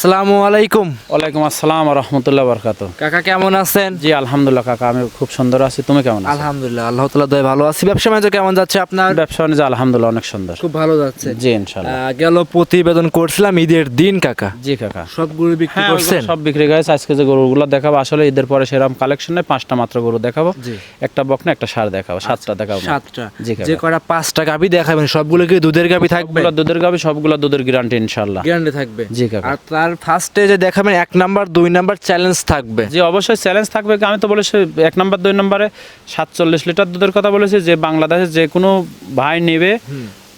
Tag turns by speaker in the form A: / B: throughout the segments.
A: আসসালামু আলাইকুম।
B: ওয়ালাইকুম আসসালাম রহমতুল্লাহ বরকাত
A: কাকা কেমন আছেন?
B: জি আলহামদুলিল্লাহ কাকা আমি খুব সুন্দর আছি। তুমি কেমন আছো?
A: আলহামদুলিল্লাহ আল্লাহ তালা দয় ভালো আছি। ব্যবসা বাণিজ্য কেমন যাচ্ছে আপনার?
B: ব্যবসা বাণিজ্য আলহামদুলিল্লাহ অনেক সুন্দর।
A: খুব ভালো যাচ্ছে।
B: জি ইনশাল্লাহ
A: আহ, গেল প্রতিবেদন করছিলাম ঈদের দিন কাকা।
B: জি কাকা।
A: সবগুলো বিক্রি
B: হ্যাঁ
A: করছেন?
B: সব বিক্রি গেছে। আজকে যে গরুগুলো দেখাবো আসলে ঈদের পরে সেরকম কালেকশন কালেকশনে পাঁচটা মাত্র গরু দেখাবো। একটা বকনা একটা সার দেখাবো সাতটা দেখাবো
A: সাতটা।
B: জি
A: যে কটা পাঁচটা গাবি দেখাবেন সবগুলো কি দুধের গাবি থাকবে?
B: দুধের গাবি সবগুলো দুধের গ্যারান্টি ইনশাল্লাহ
A: গ্যারান্টি থাকবে।
B: জি কাকা।
A: আর তার ফার্স্টে যে দেখাবেন এক নাম্বার দুই নাম্বার চ্যালেঞ্জ থাকবে।
B: যে অবশ্যই চ্যালেঞ্জ থাকবে। আমি তো বলেছি এক নাম্বার দুই নাম্বারে সাতচল্লিশ লিটার দুধের কথা বলেছি। যে বাংলাদেশে যে কোনো ভাই নেবে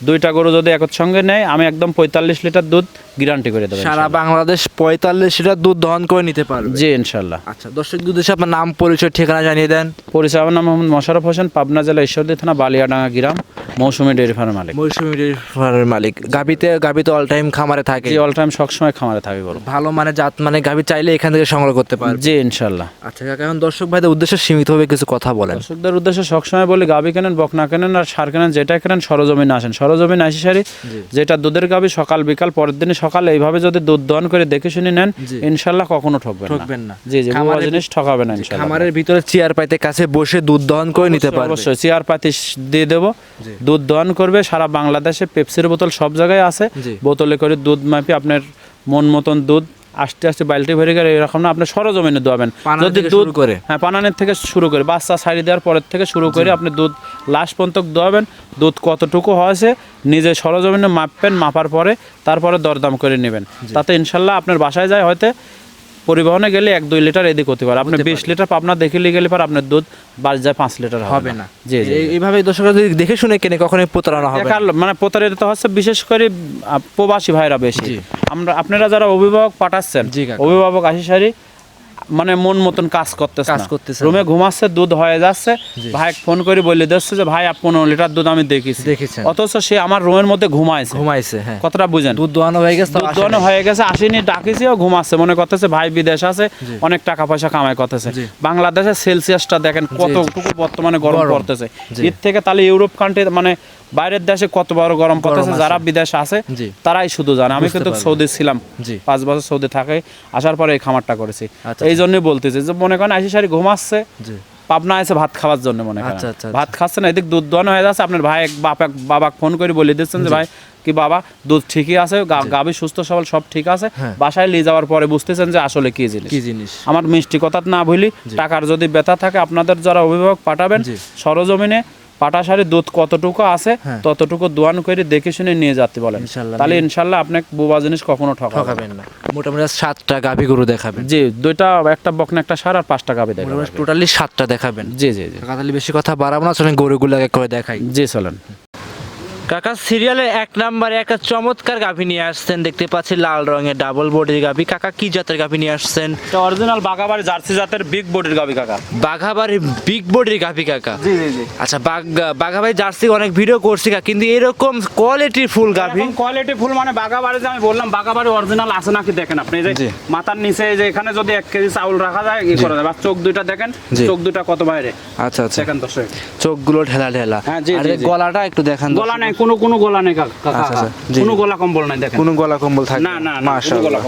B: দুইটা গরু যদি একসঙ্গে নেয় আমি একদম পঁয়তাল্লিশ লিটার দুধ গ্যারান্টি করে দেবো
A: সারা বাংলাদেশ পঁয়তাল্লিশ লিটার দুধ দহন করে নিতে পারবে।
B: জি ইনশাল্লাহ।
A: আচ্ছা দর্শক দুধ এসে আপনার নাম পরিচয় ঠিকানা জানিয়ে দেন।
B: পরিচয় আমার নাম মোহাম্মদ মোশারফ হোসেন পাবনা জেলা ঈশ্বরদী থানা বালিয়াডাঙ্গা গ্রাম মৌসুমী ডেয়ারি ফার্মের মালিক।
A: মৌসুমী ডেয়ারি ফার্মের মালিক। গাবিতে গাবিতে অল টাইম খামারে থাকে।
B: জি অল টাইম সবসময় খামারে থাকে গরু।
A: ভালো মানে জাত মানে গাবি চাইলে এখান থেকে সংগ্রহ করতে পারবে।
B: জি ইনশাল্লাহ।
A: আচ্ছা কাকা এখন দর্শক ভাইদের উদ্দেশ্যে সীমিতভাবে কিছু কথা বলেন।
B: দর্শকদের উদ্দেশ্যে সবসময় বলি গাবি কেনেন বকনা কেনেন আর সার কেনেন যেটা কেনেন সরজমিনে আসেন। সরজমিনে আসি সারি যেটা দুধের গাবি সকাল বিকাল পরের দিনে সকাল এইভাবে যদি দুধ দহন করে দেখে শুনে নেন ইনশাল্লাহ কখনো ঠকবেন না।
A: ঠকবেন না।
B: জি জি ভুয়া জিনিস ঠকাবে না ইনশাল্লাহ।
A: খামারের ভিতরে চেয়ার পাইতে কাছে বসে দুধ দহন করে নিতে পারবে।
B: অবশ্যই চেয়ার পাতি দিয়ে দেবো। দুধ দহন করবে সারা বাংলাদেশে পেপসির বোতল সব জায়গায় আছে। বোতলে করে দুধ মাপি আপনার মন মতন দুধ আস্তে আস্তে বালতি ভরে গেলে এরকম না আপনি সরজমিনে দোয়াবেন।
A: যদি দুধ করে?
B: হ্যাঁ পানানের থেকে শুরু করে বাচ্চা সারি দেওয়ার পরের থেকে শুরু করে আপনি দুধ লাস্ট পর্যন্ত দোয়াবেন। দুধ কতটুকু হয়েছে নিজে সরজমিনে মাপবেন মাপার পরে তারপরে দরদাম করে নেবেন। তাতে ইনশাল্লাহ আপনার বাসায় যায় হয়তো পরিবহনে গেলে এক দুই লিটার এদিক হতে পারে। আপনি বিশ লিটার পাবনা দেখে নিয়ে গেলে পর আপনার দুধ বাস যায় পাঁচ লিটার
A: হবে না।
B: জি জি
A: এইভাবে দর্শকরা যদি দেখে শুনে কেনে কখনোই প্রতারণা হবে
B: মানে প্রতারিত হচ্ছে বিশেষ করে প্রবাসী ভাইরা বেশি। আমরা আপনারা যারা অভিভাবক পাঠাচ্ছেন অভিভাবক আশি সারি মানে মন মতন কাজ করতেছে
A: কাজ করতেছে
B: রুমে ঘুমাচ্ছে দুধ হয়ে যাচ্ছে। ভাই ফোন করে বলে দিচ্ছে যে ভাই পনেরো লিটার দুধ আমি দেখেছি
A: দেখেছেন।
B: অথচ সে আমার রুমের মধ্যে ঘুমাইছে।
A: ঘুমাইছে হ্যাঁ।
B: কথাটা বুঝেন।
A: দুধ দোয়ানো হয়ে গেছে
B: দুধ দোয়ানো হয়ে গেছে আসেনি ডাকিছেও ঘুমাচ্ছে। মনে করতেছে ভাই বিদেশ আছে অনেক টাকা পয়সা কামাই করতেছে।
A: জি।
B: বাংলাদেশের সেলসিয়াসটা দেখেন কতটুকু বর্তমানে গরম। পড়তেছে। এর থেকে তাহলে ইউরোপ কান্ট্রি মানে বাইরের দেশে কত বড় গরম পড়তেছে যারা বিদেশ আছে তারাই শুধু জানে। আমি কিন্তু সৌদি ছিলাম। পাঁচ বছর সৌদি থাকে আসার পরে এই খামারটা করেছি।
A: আচ্ছা,
B: এই জন্যই বলতেছি যে মনে করেন আইসি সারি ঘুমাচ্ছে পাবনা আছে ভাত খাওয়ার জন্য মনে করেন।
A: আচ্ছা, আচ্ছা,
B: ভাত খাচ্ছে না এদিক দুধ দোয়ানো হয়ে যাচ্ছে আপনার ভাই বাপ বাবা ফোন করে বলে দিচ্ছেন যে ভাই কি বাবা দুধ ঠিকই আছে গাভী সুস্থ সবল সব ঠিক আছে
A: হ্যাঁ।
B: বাসায় নিয়ে যাওয়ার পরে বুঝতেছেন যে আসলে কি জিনিস।
A: কি জিনিস।
B: আমার মিষ্টি কথা না ভুলি টাকার যদি ব্যথা থাকে আপনাদের যারা অভিভাবক পাঠাবেন
A: জি।
B: সরজমিনে পাটাশারি দুধ কতটুকু আছে
A: হ্যাঁ।
B: ততটুকু দোয়ান করে দেখে শুনে নিয়ে যেতে বলেন। তাহলে ইনশাল্লাহ আপনাকে বোবা জিনিস কখনো
A: ঠকাবেন না। মোটামুটি সাতটা গাভী গরু দেখাবেন।
B: জি দুইটা একটা বকনা একটা সার আর পাঁচটা গাভী দেখাবেন।
A: টোটালি সাতটা দেখাবেন।
B: জি জি জি।
A: বেশি কথা বাড়াবো না চলেন গরুগুলো করে দেখাই।
B: জি চলেন।
A: কাকা সিরিয়ালের এক নম্বরে একটা চমৎকার গাভি নিয়ে আসছেন। দেখতে পাচ্ছি লাল রঙের ডাবল বডির গাভি। কাকা কি জাতের গাভি নিয়ে আসছেন?
B: অরিজিনাল বাঘাবাড়ি জার্সি জাতের বিগ বডির গাভি কাকা।
A: বাঘাবাড়ি বিগ বডির গাভি কাকা?
B: জি জি জি।
A: আচ্ছা বাঘ বাঘাবাড়ি জার্সি অনেক ভিডিও করছি কাকা কিন্তু এরকম কোয়ালিটি ফুল গাভি?
B: কোয়ালিটি ফুল মানে বাগাবাড়ি যে আমি বললাম বাগাবাড়ি অরিজিনাল আছে নাকি দেখেন আপনি? এই যে মাথার নিচে এই যে এখানে যদি এক কেজি চাউল রাখা যায় কি করা যায়। বা চোখ দুইটা দেখেন। চোখ দুইটা কত বাইরে?
A: আচ্ছা আচ্ছা।
B: দেখেন দর্শক।
A: চোখগুলো ঢেলা ঢেলা।
B: হ্যাঁ, জি।
A: গলাটা একটু দেখান
B: গলা নাই কোনো কোনো গলা নেই কাকা।
A: আচ্ছা, আচ্ছা, জি,
B: কোনো গলা কম্বল নাই দেখেন।
A: কোনো গলা কম্বল থাকে
B: না, না,
A: মাশাআল্লাহ।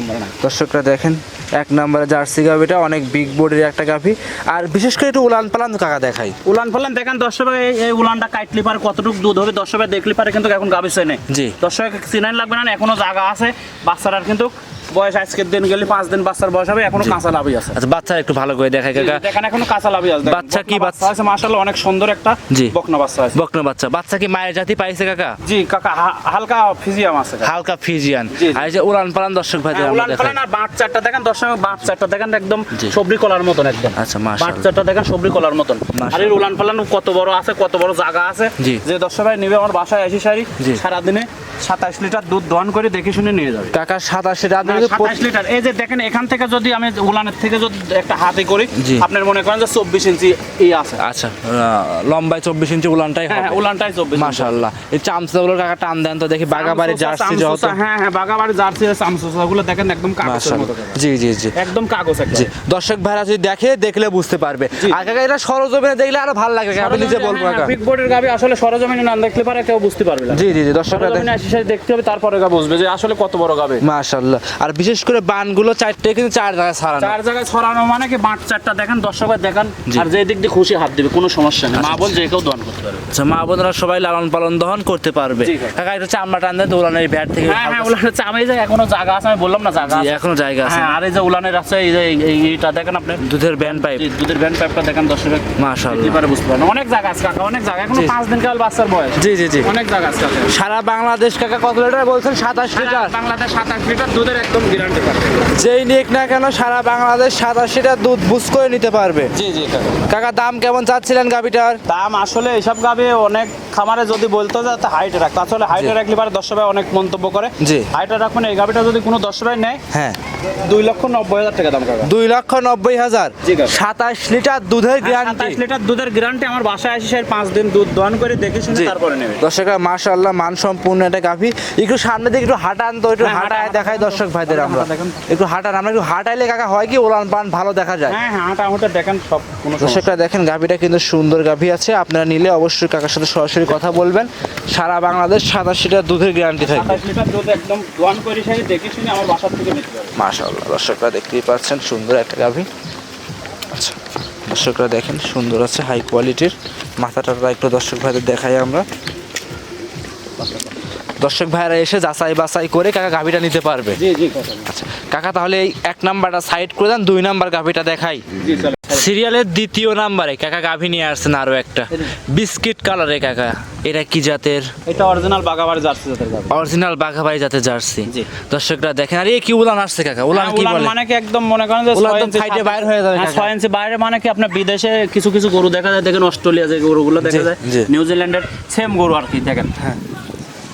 A: দর্শকরা দেখেন এক নম্বরে জার্সি গাভিটা অনেক বিগ বডির একটা গাভি। আর বিশেষ করে একটু উলান পালান কাকা দেখাই।
B: উলান পালান দেখেন দর্শক এই উলানটা কাটলি পারে কতটুকু দুধ হবে? দর্শক দেখলি পারে কিন্তু এখন গাভি চেনে।
A: জি।
B: দর্শক চিনাই লাগবে না এখনও জায়গা আছে বাচ্চারার কিন্তু বয়স আজকের দিন গেলে পাঁচ দিন বাচ্চার বয়স হবে এখনও কাঁচা লাভই আছে।
A: আচ্ছা বাচ্চা একটু ভালো করে দেখাই কাকা।
B: দেখেন এখনও কাঁচা লাভই আছে।
A: বাচ্চা কি বাচ্চা?
B: আছে মাশাআল্লাহ অনেক সুন্দর একটা
A: জি।
B: বকনা বাচ্চা আছে।
A: বকনা বাচ্চা। বাচ্চা কি মায়ের জাতি পাইছে কাকা?
B: জি কাকা হালকা ফিজিয়াম আছে
A: হালকা ফিজিয়ান। আর যে উলান পালান দর্শক ভাই
B: হ্যাঁ, উলান পালান আর বাচ্চাটা দেখেন দর্শক বাচ্চাটা দেখেন একদম সবরি কলার মতন একদম।
A: আচ্ছা, মাশাআল্লাহ।
B: বাচ্চাটা দেখেন সবরি কলার মতন। আর এর উলান পালান কত বড় আছে কত বড় জায়গা আছে। যে দর্শক ভাই নিবে আমার বাসায় আসি সারি
A: জি।
B: সারাদিনে সাতাশ লিটার দুধ দহন করে দেখে শুনে নিয়ে যাবে।
A: কাকা সাতাশি রাত
B: সাতাশ লিটার। এই যে দেখেন এখান থেকে যদি আমি উলানের থেকে যদি একটা হাতে করি আপনার মনে করেন যে চব্বিশ ইঞ্চি ই আছে।
A: আচ্ছা লম্বায় চব্বিশ ইঞ্চি উলানটাই
B: হ্যাঁ হ্যাঁ, উলানটাই চব্বিশ
A: এই চামচাগুলো কাকা টান দেন তো দেখি বাগাবাড়ি জার্সি
B: হ্যাঁ হ্যাঁ বাগাবাড়ি জার্সি আমসোসা গুলো দেখেন একদম কাগজের মতো
A: জি জি জি।
B: একদম কাগজ
A: জি দর্শক ভাইরা যদি দেখে দেখলে বুঝতে পারবে। আর কাকা এটা সরজমিনে দেখলে আরও ভালো লাগে আমি নিজে বলব কাকা।
B: বিগ বোর্ডের গাবি আসলে সরজমিনে না দেখলে পারে কেউ বুঝতে পারবে না।
A: জি জি জি দর্শকরা
B: দেখতে হবে তারপরে গা বুঝবে যে আসলে কত বড় গাবে।
A: মাশাআল্লাহ। আর বিশেষ করে বানগুলো চারটে কিন্তু চার জায়গায় ছাড়ানো।
B: চার জায়গায় ছড়ানো মানে কি বাঁট চারটা দেখেন দর্শকের দেখেন। আর যে দিক দিয়ে খুশি হাত দিবে কোনো সমস্যা নেই। মা বল যে কেউ দন করতে পারবে।
A: আচ্ছা মা বোনেরা সবাই লালন পালন দহন করতে পারবে।
B: কাকা।
A: একটু চামড়া টান তো উলানের ভ্যাট থেকে।
B: হ্যাঁ হ্যাঁ উলানের চামে যে এখনও জায়গা আছে আমি বললাম না জায়গা আছে।
A: এখনও জায়গা আছে।
B: হ্যাঁ আর এই যে উলানের আছে এই যে এই- এই- এইটা দেখেন আপনি।
A: দুধের ব্যান্ড পাইপ
B: দুধের ভ্যান পাইপটা দেখেন দর্শকের।
A: মাশাআল্লাহ।
B: এবারে বুঝতে পারেন। অনেক জায়গা আছে কাকা অনেক জায়গা।
A: এখনও
B: পাঁচ দিন কাল বাচ্চার বয়স।
A: জি জি জি।
B: অনেক জায়গা আছে কাকা।
A: সারা বাংলাদেশ কাকা কত লিটার বলছেন? সাতাশ লিটার?
B: বাংলাদেশ সাতাশ লিটার দুধের একদম গ্যারান্টি
A: যেই নিক না কেন সারা বাংলাদেশ সাতাশ লিটার দুধ বুঝ করে নিতে পারবে।
B: জি জি কাকা
A: দাম কেমন চাচ্ছিলেন
B: দাম আসলে গাবে অনেক খামারে যদি বলতো যে হাইটে রাখতো। আসলে হাইটে রাখলে পারে দশ ভাই অনেক মন্তব্য করে।
A: জি।
B: হাইটে রাখবেন এই গাবিটা যদি কোনো দশ ভাই নেয়
A: হ্যাঁ।
B: দুই লক্ষ নব্বই হাজার টাকা দাম কাকা।
A: দুই লক্ষ নব্বই হাজার। সাতাশ লিটার দুধের গ্যারান্টি
B: সাতাশ লিটার দুধের গ্যারান্টি আমার বাসায় আসি সেই পাঁচ দিন দুধ দহন করে দেখে শুনে তারপরে নেবে।
A: দর্শকরা মাশাআল্লাহ মান সম্পূর্ণ একটা গাভি। একটু সামনে দিকে একটু হাঁটান তো একটু
B: হ্যাঁ,
A: হাঁটায়
B: হাঁটা,
A: দর্শক ভাইদের
B: হাঁটা,
A: আমরা। একটু হাঁটান আমরা একটু হাঁটাইলে কাকা হয় কি ওলান পান ভালো দেখা যায়।
B: হ্যাঁ হ্যাঁ দেখেন সব
A: দর্শকরা দেখেন গাভিটা কিন্তু সুন্দর গাভি আছে। আপনারা নিলে অবশ্যই কাকার সাথে সরাসরি কথা বলবেন। সারা বাংলাদেশ সাতাশ লিটার দুধের গ্যারান্টি থাকবে।
B: দুধ একদম দেখে শুনে আমার বাসার থেকে নিতে
A: মাশাআল্লাহ দর্শকরা দেখতেই পাচ্ছেন সুন্দর একটা গাভি। আচ্ছা দর্শকরা দেখেন সুন্দর আছে হাই কোয়ালিটির মাথাটা একটু দর্শক ভাইদের দেখাই আমরা। দর্শক ভাইরা এসে যাচাই বাছাই করে কাকা গাভিটা নিতে পারবে। আচ্ছা কাকা তাহলে এই এক নাম্বারটা সাইড করে দেন দুই নাম্বার গাভিটা দেখাই। সিরিয়ালের দ্বিতীয় নাম্বারে কাকা গাভি নিয়ে আসছেন আরও একটা। বিস্কিট কালারে কাকা এটা কি জাতের?
B: এটা অরিজিনাল বাগাবাড়ি জার্সি জাতের
A: অরিজিনাল বাঘাবাড়ি জাতের জার্সি। দর্শকরা দেখেন আর এ কি উলান আসছে কাকা? উলান কি বলে?
B: মানে কি একদম মনে করেন যে
A: উলান
B: ইঞ্চি সাত-
A: বাইর হয়ে যাবে
B: হ্যাঁ,
A: কাকা।
B: ইঞ্চি বাইরে মানে কি আপনার বিদেশে কিছু কিছু গরু দেখা যায় দেখেন অস্ট্রেলিয়া যে গরুগুলো দেখা যায় নিউজিল্যান্ডের সেম গরু আর কি দেখেন।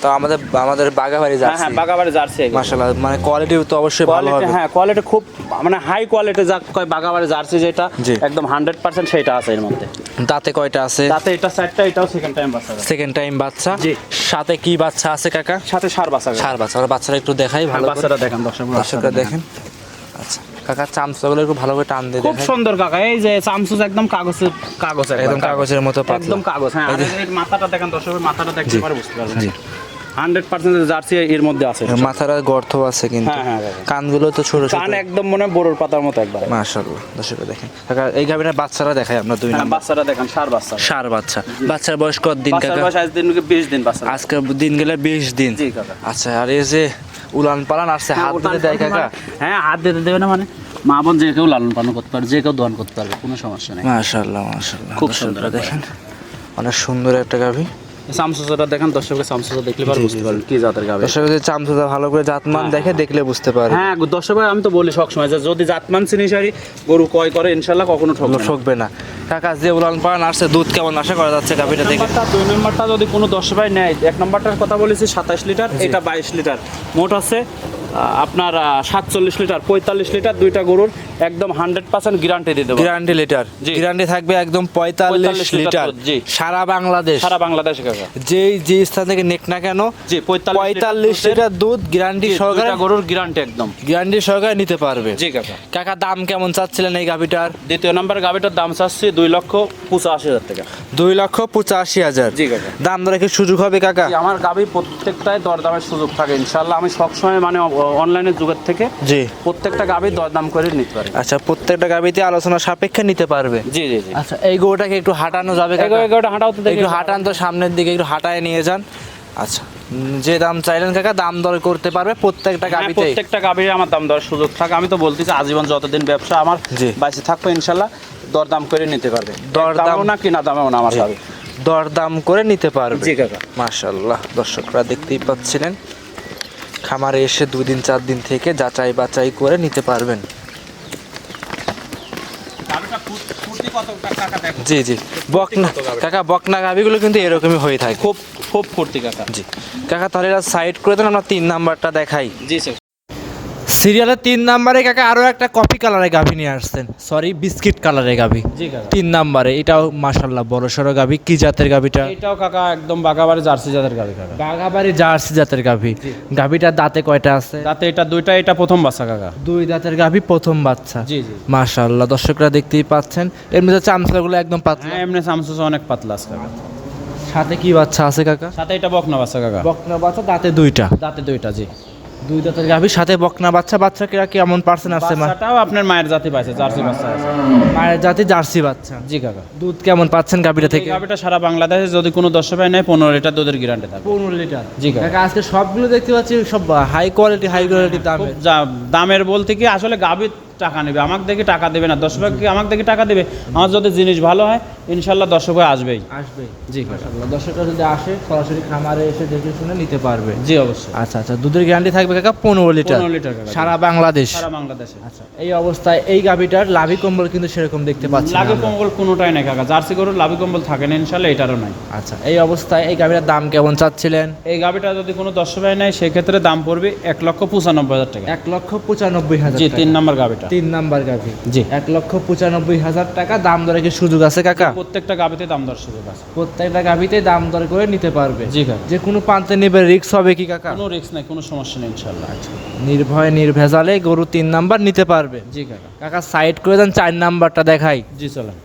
A: তো আমাদের আমাদের বাঘাবাড়ি
B: হ্যাঁ
A: জার্সি
B: হ্যাঁ বাগাবাড়ি জার্সি
A: মাশাআল্লাহ মানে কোয়ালিটি তো অবশ্যই ভালো হবে।
B: হ্যাঁ কোয়ালিটি খুব মানে হাই কোয়ালিটি যা কয় বাগাবাড়ি জার্সি যেটা একদম হান্ড্রেড পার্সেন্ট সেটা আছে এর মধ্যে।
A: দাঁতে কয়টা আছে?
B: তাতে এটা এটাও সেকেন্ড টাইম বাচ্চা
A: সেকেন্ড টাইম বাচ্চা?
B: জি।
A: সাথে কি বাচ্চা আছে কাকা?
B: সাথে সার বাচ্চা
A: সার বাচ্চা বাচ্চারা একটু দেখাই ভালো করে।
B: বাচ্চাটা দেখেন দর্শক
A: দর্শকরা দেখেন। আচ্ছা কাকা চামচাগুলো একটু ভালো করে টান দিয়ে
B: খুব সুন্দর কাকা এই যে চামচুস একদম কাগজের কাগজ
A: একদম কাগজের মতো
B: একদম কাগজ হ্যাঁ আর মাথাটা দেখেন দর্শকের মাথাটা দেখতে পারে বুঝতে পারবেন। হান্ড্রেড পার্সেন্ট জার্সি এর মধ্যে আছে।
A: মাথার গর্ত আছে কিন্তু।
B: হ্যাঁ, হ্যাঁ,
A: কানগুলো তো ছোট ছোট।
B: কান একদম মনে হয় বড়োর পাতার মতো একবার।
A: মাশাআল্লাহ দর্শকরা দেখেন। কাকা এই গাভিনের বাচ্চারা দেখাই আমরা দুই
B: হ্যাঁ
A: নাম্বার।
B: বাচ্চাটা দেখেন সার বাচ্চা।
A: সার বাচ্চা। বাচ্চার বয়স কত দিন
B: বাচ্চার
A: কাকা?
B: বয়স আজ দিন বিশ দিন বাচ্চা
A: আজকে দিন গেলে বিশ দিন।
B: জি কাকা।
A: আচ্ছা আর এই যে উলান পালান আসছে হাত দিতে দেয় কাকা?
B: হ্যাঁ হাত দিতে দেবে না মানে? মা বোন যে কেউ লালন পালন করতে পারবে যে কেউ দোয়ান করতে পারবে কোনো সমস্যা নেই।
A: মাশাআল্লাহ মাশাআল্লাহ।
B: খুব সুন্দর
A: দেখেন অনেক সুন্দর একটা গাভি।
B: সামসুসটা দেখেন দর্শকের সামসুসা দেখলে পারে বুঝতে পারবেন কি জাতের গাবে
A: দর্শক যদি ভালো করে জাতমান দেখে দেখলে বুঝতে পারবে।
B: হ্যাঁ দর্শক আমি তো বলি সবসময় যে যদি জাতমান চিনিসারি গরু কয় করে ইনশাল্লাহ কখনো ঠকবে
A: ঠকবে না। কাকা যে উলান পান আসছে দুধ কেমন আশা করা যাচ্ছে গাভিটা দেখে?
B: দুই নম্বরটা যদি কোনো দশ ভাই নেয় এক নম্বরটার কথা বলেছি সাতাশ লিটার এটা বাইশ লিটার। মোট আছে আপনার সাতচল্লিশ লিটার পঁয়তাল্লিশ লিটার দুইটা গরুর একদম হান্ড্রেড পার্সেন্ট গ্যারান্টি দিয়ে দেবো।
A: Guarantee litre. গ্যারান্টি থাকবে একদম পঁয়তাল্লিশ
B: লিটার।
A: সারা বাংলাদেশ।
B: সারা বাংলাদেশ কাকা
A: যেই যে স্থান থেকে নেক না কেন
B: জি পঁয়তাল্লিশ
A: লিটার দুধ গ্যারান্টি সহকারে
B: দুইটা গরুর গ্যারান্টি একদম।
A: গ্যারান্টি সহকারে নিতে পারবে।
B: জি কাকা।
A: কাকা দাম কেমন চাচ্ছিলেন এই গাভিটার?
B: দ্বিতীয় নম্বর গাবিটার দাম চাচ্ছি দুই লক্ষ পঁচাশি হাজার টাকা।
A: দুই লক্ষ পঁচাশি হাজার।
B: জি কাকা।
A: দাম ধরে কি সুযোগ হবে কাকা?
B: আমার গাবি প্রত্যেকটাই দরদামের সুযোগ থাকে ইনশাল্লাহ আমি সবসময় মানে অনলাইনের যুগের থেকে
A: জি।
B: প্রত্যেকটা গাবি দরদাম করে নিতে পারে
A: আচ্ছা প্রত্যেকটা গাভিতে আলোচনা সাপেক্ষে নিতে পারবে?
B: জি জি জি।
A: আচ্ছা এই গরুটাকে একটু হাঁটানো যাবে
B: এগোটা হাঁটাও তো
A: একটু হাঁটান তো সামনের দিকে একটু হাঁটায় নিয়ে যান। আচ্ছা যে দাম চাইলেন কাকা দাম দর করতে পারবে প্রত্যেকটা
B: হ্যাঁ,
A: গাভিতে
B: প্রত্যেকটা গাবির আমার দাম দর সুযোগ থাকে। আমি তো বলতেছি আজীবন যতদিন ব্যবসা আমার
A: জি।
B: বাইসে থাকব ইনশাল্লাহ দরদাম করে নিতে পারবে।
A: দরদাম-
B: দামেও না কিনা দামেও না আমার গাবি
A: দর দাম করে নিতে পারবে।
B: জি কাকা।
A: মাশাল্লাহ দর্শকরা দেখতেই পাচ্ছিলেন। খামারে এসে দুই দিন চার দিন থেকে যাচাই বাচাই করে নিতে পারবেন। জি জি। বকনা কাকা বকনা গাভিগুলো কিন্তু এরকমই হয়ে থাকে।
B: খুব খুব ফুর্তি কাকা।
A: জি। কাকা তাহলে সাইড করে দেন আমরা তিন নাম্বারটা দেখাই।
B: জি স্যার
A: সিরিয়ালের তিন নাম্বারে কাকা আরও একটা কফি কালারের গাভি নিয়ে আসছেন। সরি বিস্কিট কালারের গাভি। তিন নাম্বারে এটাও মাশাল্লাহ বড় সড়ো গাভি। কি জাতের গাভিটা?
B: এটাও কাকা একদম বাগাবাড়ি জার্সি জাতের গাবি কাকা।
A: বাঘাবাড়ি জার্সি জাতের গাভি। গাভিটার দাঁতে কয়টা আছে?
B: তাতে এটা দুইটা এটা প্রথম বাচ্চা কাকা।
A: দুই দাঁতের গাভি প্রথম বাচ্চা।
B: জি জি।
A: মাশাল্লাহ দর্শকরা দেখতেই পাচ্ছেন। এর মধ্যে চামচাগুলো একদম পাতলা।
B: হ্যাঁ এমনি সামসুস অনেক পাতলা আছে কাকা।
A: সাথে কি বাচ্চা আছে কাকা?
B: সাথে এটা বকনা বাচ্চা কাকা।
A: বকনা বাচ্চা দাঁতে দুইটা।
B: দাঁতে দুইটা জি।
A: দুই দাঁতের গাভী সাথে বকনা বাচ্চা বাচ্চা কেরা কেমন পার্সেন্ট আসছে মা?
B: বাচ্চাটাও আপনার মায়ের জাতি পাইছে জার্সি বাচ্চা আছে।
A: মায়ের জাতি জার্সি বাচ্চা।
B: জি কাকা।
A: দুধ কেমন পাচ্ছেন গাভীটা থেকে?
B: গাভিটা সারা বাংলাদেশে যদি কোনো দশ ভাই নেয় পনেরো লিটার দুধের গ্যারান্টি থাকে
A: পনেরো লিটার।
B: জি কাকা।
A: আজকে সবগুলো দেখতে পাচ্ছি সব হাই কোয়ালিটি হাই কোয়ালিটি দামের
B: যা- দামের বলতে কি আসলে গাভীর টাকা নেবে। আমাকে দেখে টাকা দেবে না। দশ ভাগ কি আমাকে দেখে টাকা দেবে? আমার যদি জিনিস ভালো হয় ইনশাল্লাহ দর্শক ভাই আসবেই।
A: আসবে
B: জি।
A: দর্শকরা যদি আসে সরাসরি খামারে এসে দেখে শুনে নিতে পারবে।
B: জি অবশ্যই।
A: আচ্ছা আচ্ছা। দুধের গ্যারান্টি থাকবে কাকা পনেরো লিটার।
B: লিটার
A: সারা বাংলাদেশ।
B: সারা বাংলাদেশে।
A: আচ্ছা এই অবস্থায় এই গাভীটার লাভি কম্বল কিন্তু সেরকম দেখতে পাচ্ছি
B: লাভি কম্বল কোনোটাই নাই কাকা। জার্সি গরুর লাভি কম্বল থাকে না ইনশাল্লাহ এটারও নাই।
A: আচ্ছা এই অবস্থায় এই গাভীটার দাম কেমন চাচ্ছিলেন?
B: এই গাভিটা যদি কোনো দশ ভাই নেয় সেক্ষেত্রে দাম পড়বে এক লক্ষ পঁচানব্বই হাজার টাকা।
A: এক লক্ষ পঁচানব্বই হাজার
B: জি। তিন নম্বর গাভিটা।
A: তিন নাম্বার গাভী।
B: জি।
A: এক লক্ষ পঁচানব্বই হাজার টাকা দাম দরে কি সুযোগ আছে কাকা?
B: প্রত্যেকটা গাভিতে দাম দর সুযোগ আছে।
A: প্রত্যেকটা গাভিতে দাম দর করে নিতে পারবে।
B: জি কাকা।
A: যে কোনো পান্তে নেবে রিক্স হবে কি কাকা?
B: কোনো রিস্ক নাই কোনো সমস্যা নেই ইনশাল্লাহ
A: নির্ভয়ে নির্ভেজালে গরু তিন নাম্বার নিতে পারবে।
B: জি কাকা।
A: কাকা সাইড করে দেন চার নাম্বারটা দেখাই।
B: জি চলেন।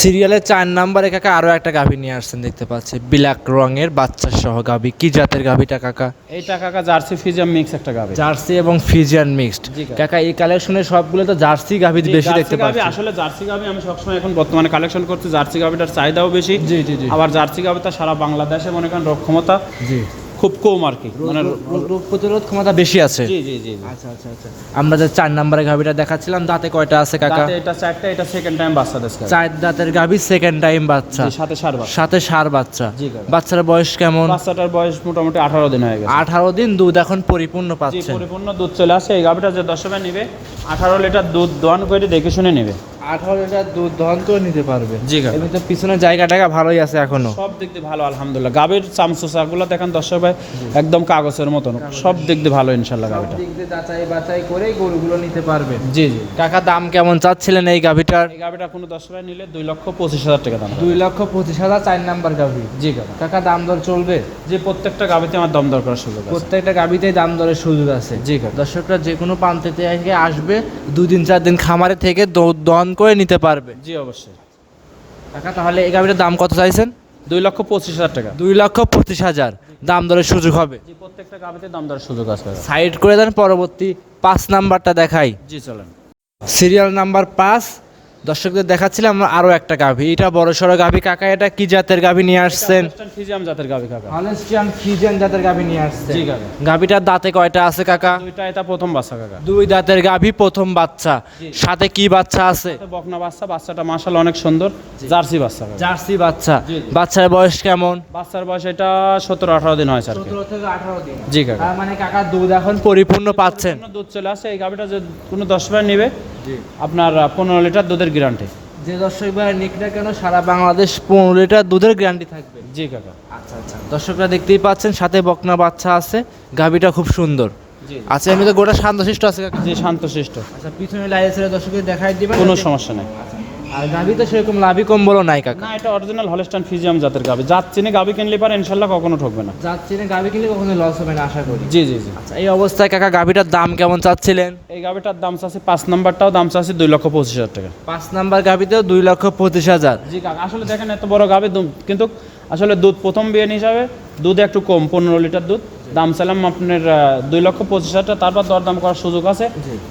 A: সিরিয়ালে চার নাম্বারে কাকা আরও একটা গাভী নিয়ে আসছেন দেখতে পাচ্ছি। ব্ল্যাক রঙের বাচ্চা সহ গাভী। কি জাতের গাভীটা কাকা?
B: এইটা কাকা জার্সি ফিজিয়াম মিক্স একটা গাভি।
A: জার্সি এবং ফিজিয়ান মিক্সড।
B: কাকা।
A: এই কালেকশনের সবগুলো তো জার্সি গাভী বেশি দেখতে পাচ্ছি।
B: আসলে জার্সি গাভি আমি সবসময় এখন বর্তমানে কালেকশন করছি জার্সি গাভিটার চাহিদাও বেশি।
A: জি জি জি।
B: আবার জার্সি গাভিটা সারা বাংলাদেশে মনে করেন রক্ষমতা।
A: জি।
B: খুব কম আর কি। মানে
A: রোগ- প্রতিরোধ ক্ষমতা বেশি আছে।
B: জি জি জি।
A: আচ্ছা আচ্ছা আচ্ছা। আমরা যে চার নম্বরের গাভীটা দেখাচ্ছিলাম দাঁতে কয়টা আছে কাকা?
B: এটা চারটা এটা সেকেন্ড টাইম বাচ্চা দেশ
A: চার দাঁতের গাভী সেকেন্ড টাইম বাচ্চা।
B: সাথে সার বাচ্চা।
A: সাথে সার বাচ্চা।
B: জি।
A: বাচ্চার বয়স কেমন?
B: বাচ্চাটার বয়স মোটামুটি আঠারো দিন হয়ে গেছে।
A: আঠারো দিন দুধ এখন পরিপূর্ণ
B: জি
A: পাচ্ছেন
B: পরিপূর্ণ দুধ চলে আসে। এই গাভিটা যে দশমে নেবে আঠারো লিটার দুধ দোয়ান করে দেখে শুনে নেবে।
A: আঠারো লিটার দুধ দহন করে নিতে পারবে।
B: জি।
A: এমনি তো পিছনের জায়গাটাকে ভালোই আছে এখনও।
B: সব দিক দিয়ে ভালো আলহামদুলিল্লাহ। গাভীর চামচুসাগুলো দেখেন দর্শক ভাই একদম কাগজের মতন। সব দিক দিয়ে ভালো ইনশাল্লাহ গাভিটা।
A: দিক দিয়ে যাচাই বাছাই করে গরুগুলো নিতে পারবে।
B: জি জি।
A: কাকা দাম কেমন চাচ্ছিলেন এই গাভিটার?
B: এই গাভিটা কোনো দশ টাকা নিলে দুই লক্ষ পঁচিশ হাজার টাকা দাম।
A: দুই লক্ষ পঁচিশ হাজার চার নাম্বার গাভি।
B: জি কাকা।
A: কাকা দাম দর চলবে?
B: যে প্রত্যেকটা গাভিতে আমার দম দর করার সুযোগ আছে।
A: প্রত্যেকটা গাভিতেই দাম দরের সুযোগ আছে।
B: জি কাকা।
A: দর্শকরা যে কোনো প্রান্তে থেকে আসবে দুই দিন চার দিন খামারে থেকে দুধ দহন করে নিতে পারবে।
B: জি অবশ্যই।
A: কাকা তাহলে এই গাড়িটার দাম কত চাইছেন?
B: দুই লক্ষ পঁচিশ হাজার টাকা।
A: দুই লক্ষ পঁচিশ হাজার। দাম দরের সুযোগ হবে।
B: জি প্রত্যেকটা গাড়িতে দাম দরের সুযোগ আছে
A: সাইড করে দেন পরবর্তী পাঁচ নাম্বারটা দেখাই।
B: জি চলেন।
A: সিরিয়াল নাম্বার পাঁচ দর্শকদের দেখাচ্ছিলাম আরও একটা গাভী। এটা বড় সড়ো গাভী। কাকা এটা কি জাতের গাভী নিয়ে আসছেন?
B: ফিজিয়াম জাতের গাভি কাকা।
A: হলেস্টিয়ান ফিজিয়ান জাতের গাভী নিয়ে আসছেন।
B: জি কাকা।
A: গাভীটার দাঁতে কয়টা আছে কাকা?
B: দুইটা এটা প্রথম বাচ্চা কাকা।
A: দুই দাঁতের গাভী প্রথম বাচ্চা। সাথে কি বাচ্চা আছে?
B: বকনা বাচ্চা বাচ্চাটা মাশাল অনেক সুন্দর। জার্সি বাচ্চা
A: জার্সি বাচ্চা। বাচ্চার বয়স কেমন?
B: বাচ্চার বয়স এটা সতেরো আঠারো দিন হয় কি
A: সতেরো থেকে আঠারো দিন।
B: জি কাকা।
A: মানে কাকা দুধ এখন পরিপূর্ণ পাচ্ছেন।
B: দুধ চলে আসে। এই গাভীটা যে কোনো দশ বার নেবে আপনার পনেরো লিটার দুধের গ্যারান্টি
A: যে দর্শক ভাই নিক না কেন সারা বাংলাদেশ পনেরো লিটার দুধের গ্যারান্টি থাকবে।
B: জি কাকা।
A: আচ্ছা আচ্ছা। দর্শকরা দেখতেই পাচ্ছেন সাথে বকনা বাচ্চা আছে গাভীটা খুব সুন্দর। আচ্ছা এমনি তো গোটা শান্তশিষ্ট আছে কাকা?
B: জি শান্তশিষ্ট।
A: আচ্ছা পিছনে লাইসের দর্শকদের দেখাই দিবেন।
B: কোনো সমস্যা নেই।
A: আর গাভি তো সেরকম লাভি বলো নাই কাকা।
B: না এটা অরিজিনাল হলস্টাইন ফিজিয়াম জাতের গাভি। জাত চিনে গাভি কিনলে পারে ইনশাল্লাহ কখনো ঠকবে না।
A: জাত চিনে গাভী কিনলে কখনো লস হবে না আশা করি।
B: জি জি জি।
A: আচ্ছা এই অবস্থায় কাকা গাভীটার দাম কেমন চাচ্ছিলেন?
B: এই গাভিটার দাম আছে পাঁচ নাম্বারটাও দাম আছে দুই লক্ষ পঁচিশ হাজার টাকা।
A: পাঁচ নাম্বার গাভীতেও দুই লক্ষ পঁচিশ হাজার।
B: জি কাকা আসলে দেখেন এত বড় গাভি কিন্তু আসলে দুধ প্রথম বিয়ে হিসাবে দুধ একটু কম পনেরো লিটার দুধ। দাম চাইলাম আপনার দুই লক্ষ পঁচিশ হাজার টাকা, তারপর দরদাম করার সুযোগ আছে।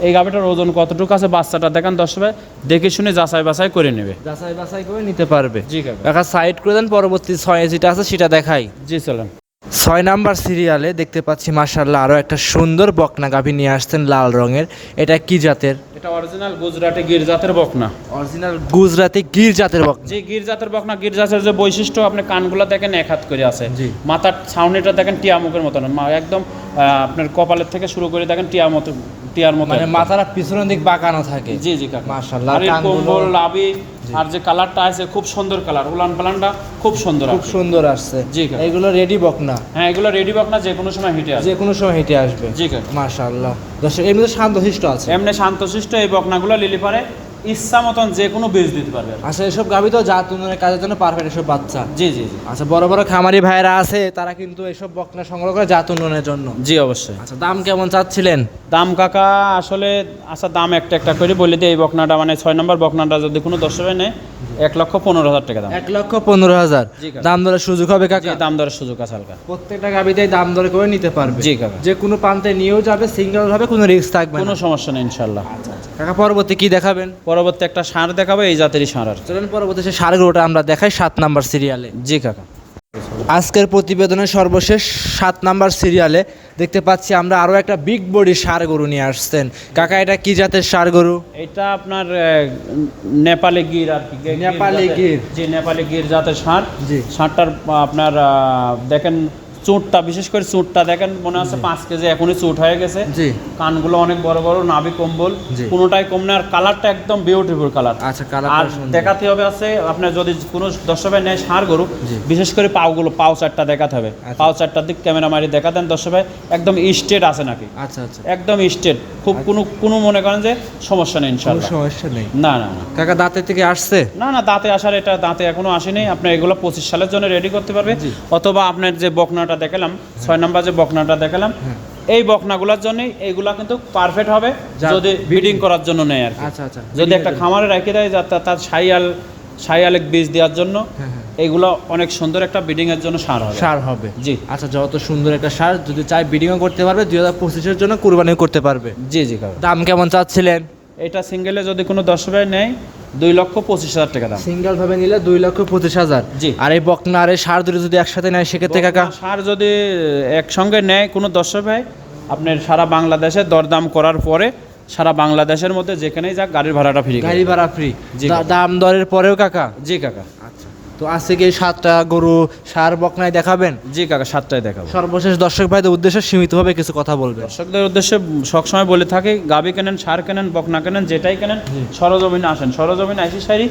B: এই গাভিটার ওজন কতটুকু আছে বাচ্চাটা দেখেন দশ ভাই দেখে শুনে যাচাই বাছাই করে নেবে।
A: যাচাই বাছাই করে নিতে পারবে।
B: জি কাকা
A: সাইড করে দেন পরবর্তী ছয় যেটা আছে সেটা দেখাই।
B: জি চলেন।
A: ছয় নাম্বার সিরিয়ালে দেখতে পাচ্ছি মাসাল্লাহ আরও একটা সুন্দর বকনা গাভী নিয়ে আসতেন লাল রঙের। এটা কি জাতের?
B: এটা অরিজিনাল গুজরাটে গির জাতের বকনা।
A: অরিজিনাল গুজরাটে গির জাতের বকনা।
B: যে গির জাতের বকনা গির জাতের যে বৈশিষ্ট্য আপনি কানগুলো দেখেন এক হাত করে আছে।
A: জি।
B: মাথার ছাউনিটা দেখেন টিয়ামুখের মতন। একদম আপনার কপালের থেকে শুরু করে দেখেন টিয়া মতো টিয়ার মতো
A: মানে। মাথাটা পিছনের দিক বাঁকানো থাকে।
B: জি জি কাকা।
A: মাশাআল্লাহ,
B: আর কম্বল লাভি আর যে কালারটা আছে খুব সুন্দর কালার উলান পালানটা খুব সুন্দর
A: খুব। সুন্দর আসছে।
B: জি কাকা।
A: এগুলো রেডি বকনা।
B: হ্যাঁ এগুলো রেডি বকনা যে কোনো সময় হিটে আসবে।
A: যে কোনো সময় হেঁটে আসবে।
B: জি কাকা।
A: মাশাআল্লাহ। দর্শক এমনি শান্তশিষ্ট আছে।
B: এমনি শান্তশিষ্ট এই বকনাগুলো লিলি পারে ইচ্ছা মতন যে কোনো বীজ দিতে পারবে।
A: আচ্ছা এসব গাভি তো জাত উন্নয়নের কাজের জন্য পারফেক্ট এসব বাচ্চা।
B: জি জি জি।
A: আচ্ছা বড় বড় খামারি ভাইরা আছে তারা কিন্তু এসব বকনা সংগ্রহ করে জাত উন্নয়নের জন্য।
B: জি অবশ্যই।
A: আচ্ছা দাম কেমন চাচ্ছিলেন?
B: দাম কাকা আসলে আচ্ছা দাম একটা একটা করে বলে দিই এই বকনাটা মানে ছয় নম্বর বকনাটা যদি কোনো দশ টাকা নেয় এক লক্ষ পনেরো হাজার টাকা দাম।
A: এক লক্ষ পনেরো হাজার। দাম দরের সুযোগ হবে কাকা?
B: দাম দরের সুযোগ আছে হালকা।
A: প্রত্যেকটা গাভিতেই দাম দরে করে নিতে পারবে।
B: জি কাকা।
A: যে কোনো প্রান্তে নিয়েও যাবে সিঙ্গেল হবে কোনো রিস্ক থাকবে
B: কোনো সমস্যা নেই ইনশাল্লাহ
A: কাকা পরবর্তী কি দেখাবেন?
B: পরবর্তী একটা সার দেখাবো এই জাতেরই সার আর
A: চলেন পরবর্তী সে সারগুলোটা আমরা দেখাই সাত নাম্বার সিরিয়ালে
B: জি কাকা।
A: আজকের প্রতিবেদনের সর্বশেষ সাত নাম্বার সিরিয়ালে দেখতে পাচ্ছি আমরা আরও একটা বিগ বডি সার গরু নিয়ে আসছেন কাকা এটা কি জাতের সার গরু
B: এটা আপনার নেপালি গির আর কি
A: নেপালি গির।
B: জি নেপালি গির জাতের ষাঁড়
A: জি।
B: ষাঁড়টার আপনার দেখেন চুটটা বিশেষ করে চুটটা দেখেন মনে হচ্ছে পাঁচ কেজি এখনই চোট হয়ে গেছে। কানগুলো অনেক বড় বড় নাভি কম্বল কোনোটাই কম না আর কালারটা একদম বিউটিফুল কালার
A: আচ্ছা কালার
B: আর দেখাতে হবে আছে আপনার যদি কোনো দর্শকের নেয় সার গরু বিশেষ করে পাওগুলো পাও চারটা দেখাতে হবে।
A: আচ্ছা।
B: পাও চারটার দিক ক্যামেরা মারি দেখাতেন দর্শকের একদম স্টেট আছে নাকি?
A: আচ্ছা আচ্ছা।
B: একদম স্টেট। খুব কোনো কোনো মনে করেন যে সমস্যা নেই
A: কোনো
B: ইনশাল্লাহ
A: সমস্যা নেই।
B: না না না।
A: কাকা দাঁতের থেকে আসছে?
B: না না দাঁতে আসার এটা দাঁতে এখনও আসেনি। আপনি এগুলো পঁচিশ সালের জন্য রেডি করতে পারবে। অথবা আপনার যে বকনাটা দেখালাম ছয় নাম্বার যে বকনাটা দেখালাম এই বকনাগুলোর জন্যই এইগুলা কিন্তু পারফেক্ট হবে যদি ব্রিডিং করার জন্য নেয় আর
A: আচ্ছা আচ্ছা।
B: যদি একটা খামারে রেখে দেয় যা তার সাইয়াল সাইয়ালেক বীজ দেওয়ার জন্য
A: হ্যাঁ, হ্যাঁ।
B: এইগুলো অনেক সুন্দর একটা ব্রিডিং এর জন্য সার হবে।
A: সার হবে।
B: জি।
A: আচ্ছা যত সুন্দর একটা সার যদি চাই বিডিংও করতে পারবে দুই হাজার পঁচিশের জন্য কুরবানিও করতে পারবে।
B: জি জি
A: দাম কেমন চাচ্ছিলেন?
B: এটা সিঙ্গেলে যদি কোনো দশ নেয় দুই লক্ষ পঁচিশ হাজার টাকা দাম।
A: সিঙ্গেল ভাবে নিলে দুই লক্ষ পঁচিশ হাজার।
B: জি।
A: আর এই বকনা আর এই সার দুটো যদি একসাথে নেয় সেক্ষেত্রে কাকা?
B: সার যদি একসঙ্গে নেয় কোনো দর্শক ভাই আপনার সারা বাংলাদেশে দরদাম করার পরে সারা বাংলাদেশের মধ্যে যেখানেই যাক গাড়ির ভাড়াটা ফ্রি
A: গাড়ি ভাড়া ফ্রি। দাম দরের পরেও কাকা?
B: জি কাকা।
A: আচ্ছা। তো আজ কি সাতটা গরু সার বকনায় দেখাবেন?
B: জি কাকা সাতটায় দেখাবো।
A: সর্বশেষ দর্শক ভাইদের উদ্দেশ্যে সীমিতভাবে কিছু কথা বলবেন।
B: দর্শকদের উদ্দেশ্যে সবসময় বলে থাকি গাবি কেনেন সার কেনেন বকনা কেনেন যেটাই কেনেন সরজমিনে আসেন। সরজমিনে আইসি সারি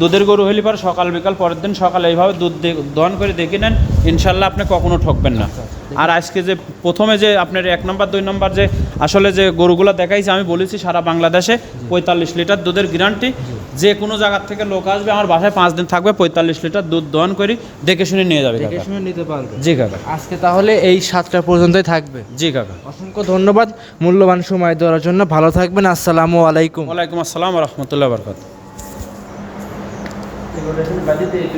B: দুধের গরু হইলে পরে সকাল বিকাল পরের দিন সকালে এইভাবে দুধ দহন করে দেখে নেন ইনশাল্লাহ আপনি কখনো ঠকবেন না। আর আজকে যে প্রথমে যে আপনার এক নম্বর দুই নম্বর যে আসলে যে গরুগুলো দেখাইছে আমি বলেছি সারা বাংলাদেশে পঁয়তাল্লিশ লিটার দুধের গ্যারান্টি। যে কোনো জায়গার থেকে লোক আসবে আমার বাসায় পাঁচ দিন থাকবে পঁয়তাল্লিশ লিটার দুধ দহন করি দেখে শুনে নিয়ে যাবে
A: দেখে শুনে নিতে পারবে।
B: জি কাকা।
A: আজকে তাহলে এই সাতটা পর্যন্তই থাকবে।
B: জি কাকা।
A: অসংখ্য ধন্যবাদ। মূল্যবান সময় দেওয়ার জন্য ভালো থাকবেন। আসসালামু আলাইকুম।
B: ওয়ালাইকুম আসসালাম রহমতুল্লাহ বরকাত rotation validate